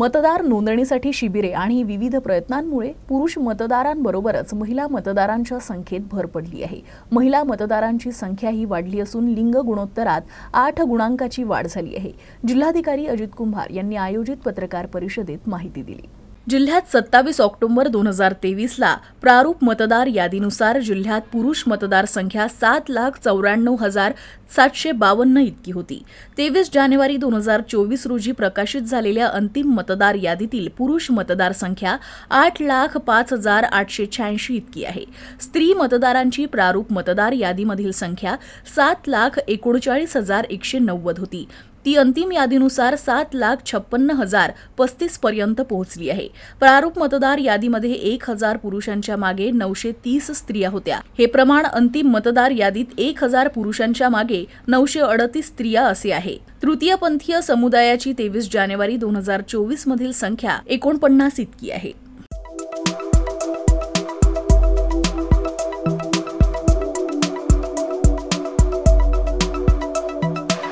मतदार नोंदणीसाठी शिबिरे आणि विविध प्रयत्नांमुळे पुरुष मतदारांबरोबरच महिला मतदारांच्या संख्येत भर पडली आहे. महिला मतदारांची संख्याही वाढली असून लिंग गुणोत्तरात आठ गुणांकाची वाढ झाली आहे. जिल्हाधिकारी अजित कुंभार यांनी आयोजित पत्रकार परिषदेत माहिती दिली. जिल्ह्यात सत्तावीस ऑक्टोबर दोन हजार तेवीसला प्रारूप मतदार यादीनुसार जिल्ह्यात पुरुष मतदार संख्या सात लाख चौऱ्याण्णव हजार सातशे बावन्न इतकी होती. तेवीस जानेवारी दोन हजार चोवीस रोजी प्रकाशित झालेल्या अंतिम मतदार यादीतील पुरुष मतदार संख्या आठ लाख पाच हजार आठशे शहाऐंशी इतकी आहे. स्त्री मतदारांची प्रारूप मतदार यादीमधील संख्या सात लाख एकोणचाळीस हजार एकशे नव्वद होती. ती अंतिम यादीनुसार सात लाख छप्पन्न हजार पस्तीस पर्यंत पोहोचली आहे. प्रारूप मतदार यादीमध्ये एक हजार पुरुषांच्या मागे नऊशे तीस स्त्रिया होत्या. हे प्रमाण अंतिम मतदार यादीत एक हजार पुरुषांच्या मागे नऊशे अडतीस स्त्रिया असे आहे. तृतीयपंथीय समुदायाची तेवीस जानेवारी दोन हजार चोवीस मधील संख्या एकोणपन्नास इतकी आहे.